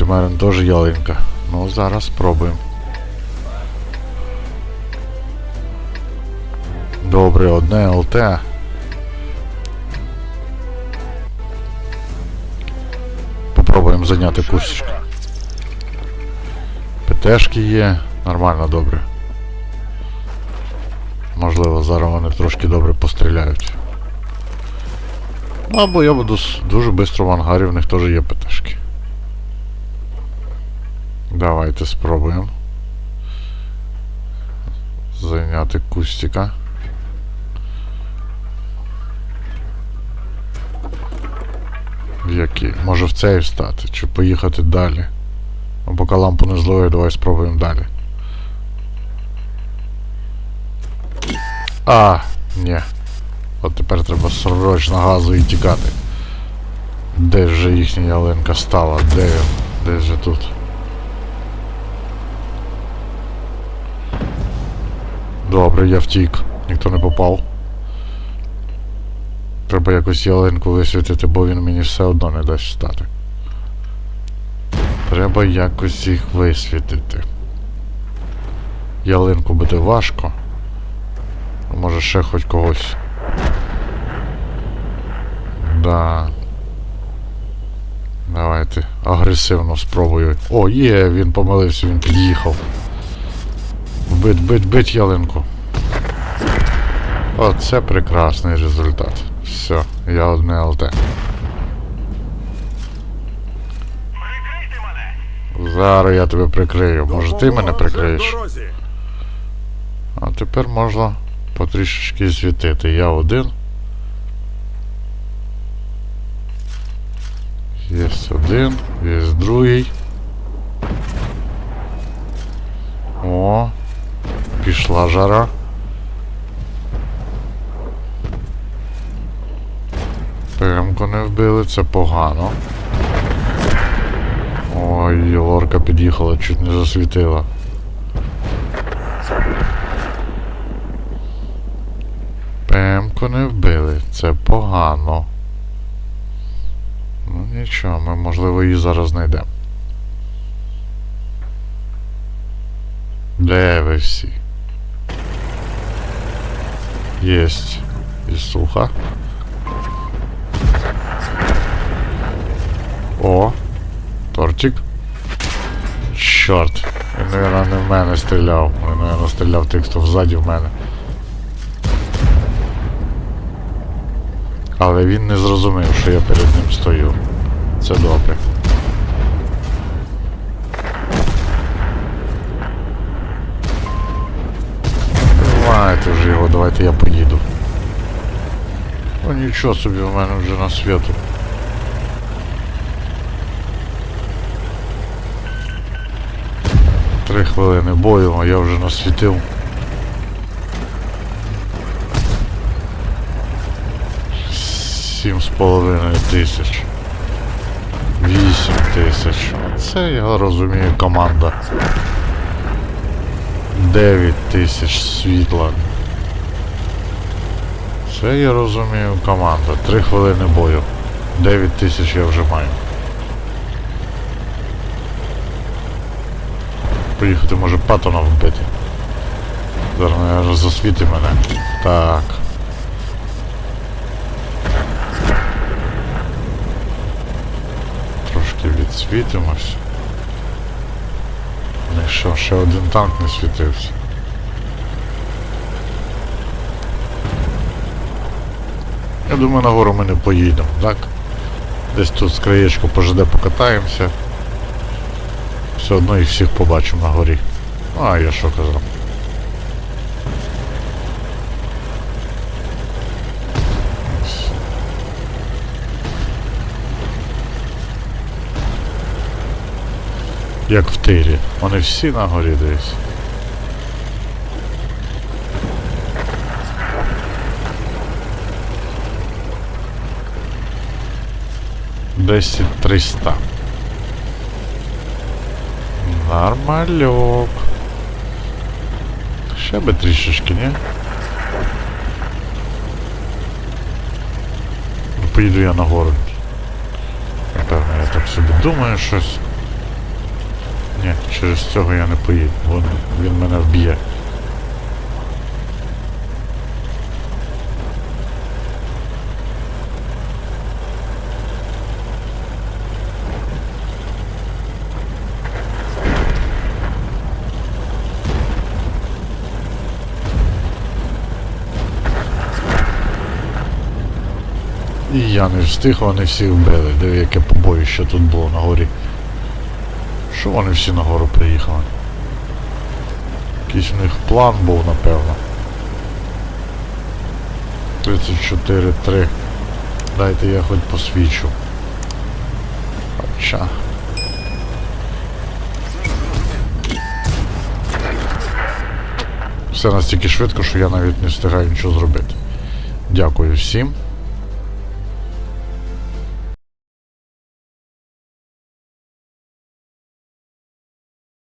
у мене теж ялинка. Ну, зараз спробуємо. Добре, одне ЛТ. Попробуємо зайняти курсичку. ПТшки є, нормально добре. Можливо, зараз вони трошки добре постріляють. Ну, або я буду дуже швидко в ангарі, в них теж є ПТшки. Давайте спробуємо. Зайняти кустика. Який? Може в цей встати, чи поїхати далі. Ну, поки лампу не зловив, давай спробуємо далі. А, ні. От тепер треба срочно газу і тікати. Де ж же їхня ялинка стала? Де він? Де ж тут? Добре, я втік. Ніхто не попав. Треба якось ялинку висвітити, бо він мені все одно не дасть встати. Треба якось їх висвітити. Ялинку буде важко. Може ще хоч когось. Да. Давайте агресивно спробую. О, є, він помилився, він під'їхав. Бить, бить, бить ялинку. Оце прекрасний результат. Все, я одне ЛТ. Зараз я тебе прикрию. Може ти мене прикриєш? А тепер можна потрішечки світити. Я один. Є один, є другий. О, пішла жара. Пемку не вбили, це погано. Ой, лорка під'їхала, чуть не засвітила. Пемку не вбили, це погано. Ну нічого, ми можливо її зараз знайдемо. Де ви всі? Єсть. І суха. О! Тортик. Чорт. Він, мабуть, не в мене стріляв. Він, мабуть, стріляв тих, хто взаді в мене. Але він не зрозумів, що я перед ним стою. Це добре. Давайте я поїду. Ну нічого собі в мене вже на світу. Три хвилини бою, а я вже насвітив. Сім з половиною тисяч. Вісім тисяч. Це я розумію команда. Дев'ять тисяч світла. Це я розумію команда. Три хвилини бою. Дев'ять тисяч я вже маю. Поїхати може патона вбити. Зараз наверное, засвіти мене. Так. Трошки відсвітимось. Ну що, ще один танк не світився. Я думаю, нагору ми не поїдемо, так? Десь тут з краєчку по ЖД покатаємося. Все одно їх всіх побачимо на горі. Ну, а я що казав. Як в тирі. Вони всі на горі десь. Десять триста. Нормальок. Ще би трішечки, ні? Ну, Поїду я нагору. Напевно, я так собі думаю щось. Ні, через цього я не поїду, бо він мене вб'є. Я не встиг, вони всі вбили. Диви, яке побоїще тут було на горі. Що вони всі на гору приїхали? Якийсь у них план був, напевно. 34-3. Дайте я хоч посвічу. Хоча. Все настільки швидко, що я навіть не встигаю нічого зробити. Дякую всім.